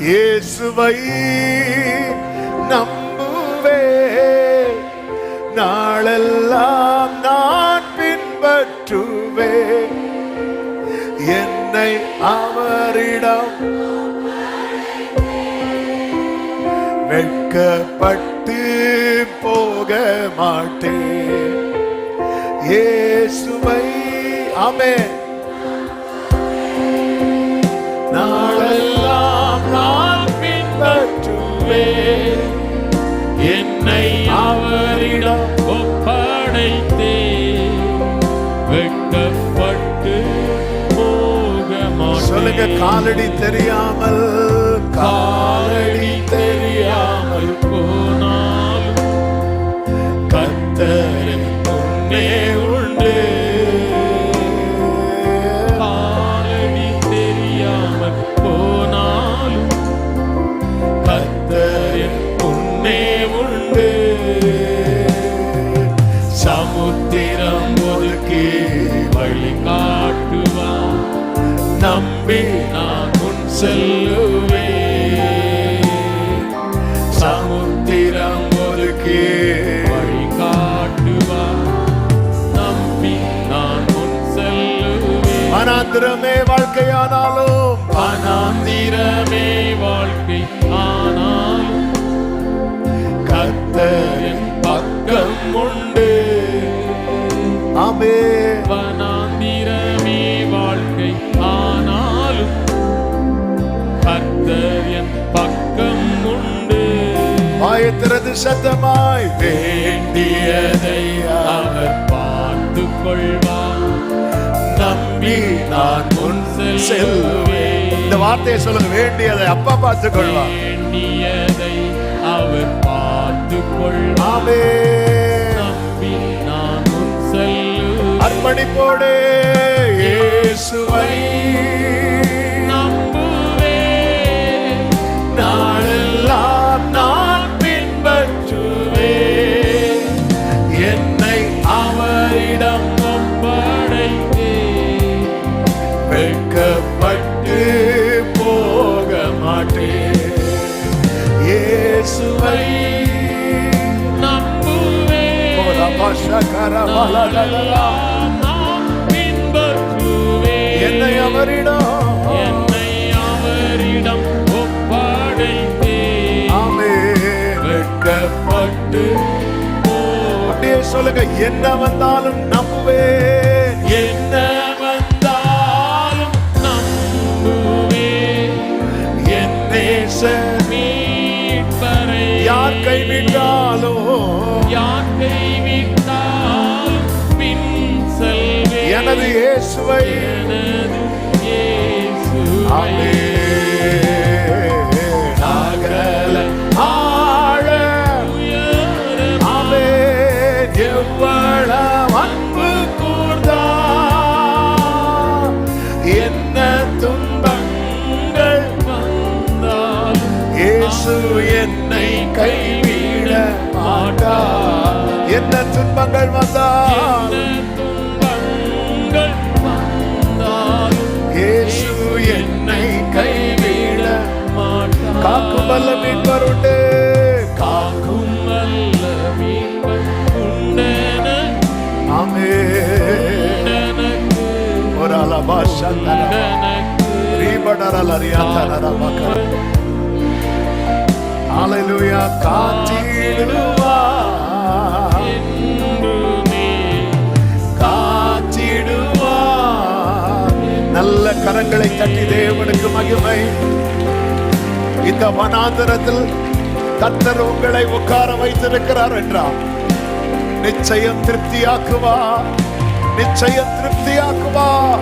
இயேசுவை நம்புவே. நாளெல்லாம் நான் பின்பற்றுவே. என்னை அவரிடம் வெட்கப்பட்டு போக மாட்டேன். இயேசுவை அமேன் என்னை அவரிடம் ஒப்படைத்தே. வெட்கப்பட்டு போக சொல்லுங்க காலடி தெரியாமல் கா சமுத்திரம் ஒதுக்கி வழி காட்டுவான். நம்பி நான் முன் செல்லுவே சமுத்திரம் ஒதுக்கி வழி காட்டுவான். நம்பி நான் முன் செல்லுவே மனாந்திரமே வாழ்க்கையானாலும் வனாந்திரமே வாழ்க்கை ஆனால் ஆயத்திரது சத்தமாய் வேண்டியதை அவர் பார்த்து கொள்வார் நம்பி நான் முன் செல்வேன். இந்த வார்த்தையை சொல்லுங்க வேண்டியதை அப்பா பார்த்து கொள்வார் வேண்டியதை அவர் பார்த்து கொள்வார் ஆமே நம்பி நான் முன் செல்லுவேன் அர்ப்பணிப்போடு இயேசுவை மாட்டேன். இயேசுவை நம்புவேன். நான் பின்பற்றுவேன் என்னை அவரிடம். என்னை அவரிடம் ஒப்படைத்தேன் ஆமே வெட்கப்பட்டு சொல்லுங்க என்ன வந்தாலும் நம்புவேன். யார் கைவிட்டாலும் யார் கைவிட்டாலும் பின் செல்வேன் எனது இயேசுவை. எனது இயேசுவை. அகல ஆழ. எவ்வளவு இயேசு என்னை கைவிட மாட்டார் என்ன துன்பங்கள் வந்தால் இயேசு என்னை கைவிட மாட்டார் காக்கும் வல்ல மீட்பர் உண்டு காக்கும் வல்ல மீட்பர் உண்டென ஆமே ஒரு அலபாஷா உண்டெனக்கு. ரீபடரல் மக்கள் ஹalleluya காத்திடுவா. என்றுமே காத்திடுவா. நல்ல கரங்களை தட்டி தேவனுக்கு மகிமை. இந்த வனாந்தரத்தில் கத்தர் உங்களை உட்கார வைத்திருக்கிறார் என்றார். நிச்சயம் திருப்தியாக்குவா நிச்சயம் திருப்தியாக்குவா